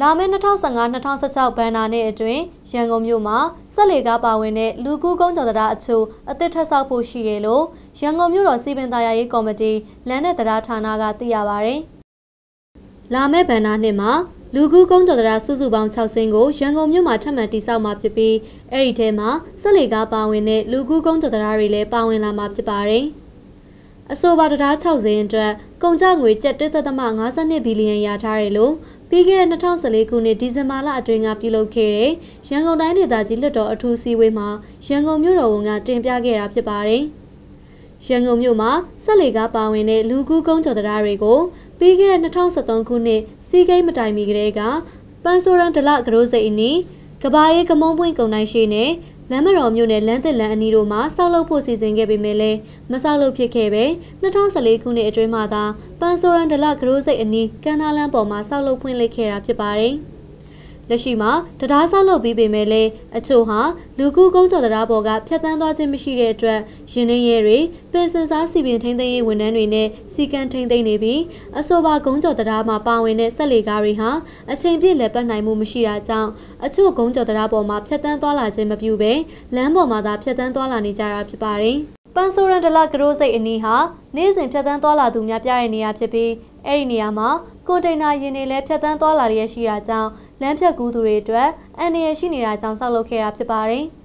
လာမယ့်2015-2016ဘဏ္ဍာနှစ်အတွင်းရန်ကုန်မြို့မှာဆက်လေကားပါဝင်တဲ့လူကူးကုန်းကျော်တရားအချို့အသစ်ထပ်ဆောက်ဖို့ရှိရလို့ရန်ကုန်မြို့တော်စီပင်သားရေးကော်မတီလမ်းနဲ့တရားဌာနကသိရပါဗျ။လာမယ့်ဘဏ္ဍာနှစ်မှာလူကူးကုန်းကျော်တရားစုစုပေါင်း6ဆင်းကိုရန်ကုန်မြို့မှာထပ်မံတည်ဆောက်မှာဖြစ်ပြီးအဲ့ဒီထဲမှာဆက်လေကားပါဝင်တဲ့လူကူးကုန်းကျော်တရားတွေလည်းပါဝင်လာမှာဖြစ်ပါတယ်။အဆိုပါတရား6စင်းအတွက်ကုန်ကျငွေကျပ်1.52ဘီလီယံရထားတယ်လို့ ပြီးခဲ့တဲ့2014ခုနှစ်ဒီဇင်ဘာလအတွင်းကပြုလုပ်ခဲ့တဲ့ရန်ကုန်တိုင်းဒေသကြီးလွှတ်တော်အထူးစည်းဝေးမှာရန်ကုန်မြို့တော်ဝန်ကတင်ပြခဲ့တာဖြစ်ပါတယ်။ရန်ကုန်မြို့မှာဆက်လေကားပါဝင်တဲ့လူကူးကုန်းကျော်တရားတွေကိုပြီးခဲ့တဲ့2013ခုနှစ်စီးကိန်းမတိုင်မီကလေးကပန်းဆိုရန်ဒလကရိုးစိတ်အနီးကဘာရေးကမုံပွင့်ကုံတိုင်းရှိနဲ့ လမ်းမတော်မြို့နယ်လမ်းသစ်လမ်းအနီးတို့မှာဆောက်လုပ်ဖို့စီစဉ်ခဲ့ပေမဲ့လည်းမဆောက်လုပ်ဖြစ်ခဲ့ပဲ2014ခုနှစ်အတွင်းမှာသာပန်ဆိုရန်ဒလဂရိုးစိတ်အနီးကန်နာလန်ပေါ်မှာဆောက်လုပ်ဖွင့်လှစ်ခဲ့တာဖြစ်ပါတယ်။ လက်ရှိမှာတရားဆောက်လုပ်ပြီးပေမဲ့လည်းအချို့ဟာလူကူးကုန်းကျော်တရားပေါ်ကဖြတ်တန်းသွားခြင်းမရှိတဲ့အတွက်ရင်းနှင်းရဲတွေပင်စင်စားစီပင်ထိန်းသိမ်းရေးဝန်ထမ်းတွေနဲ့စီကံထိန်းသိမ်းနေပြီးအဆိုပါကုန်းကျော်တရားမှာပါဝင်တဲ့ဆက်လေကားတွေဟာအချိန်ပြည့်လက်ပတ်နိုင်မှုမရှိတာကြောင့်အချို့ကုန်းကျော်တရားပေါ်မှာဖြတ်တန်းသွားလာခြင်းမပြုဘဲလမ်းပေါ်မှာသာဖြတ်တန်းသွားလာနေကြတာဖြစ်ပါတယ်ပန်ဆိုရန်ဒလကရိုးစိတ်အနီးဟာနေ့စဉ်ဖြတ်တန်းသွားလာသူများပြတဲ့နေရာဖြစ်ပြီးအဲ့ဒီနေရာမှာကွန်တိန်နာယာဉ်တွေလည်းဖြတ်တန်းသွားလာလျက်ရှိတာကြောင့် လမ်းဖြတ်ကူးသူတွေအတွက်အန္တရာယ်ရှိနေတာကြောင့်ဆောက်လုပ်ခဲ့တာဖြစ်ပါတယ်။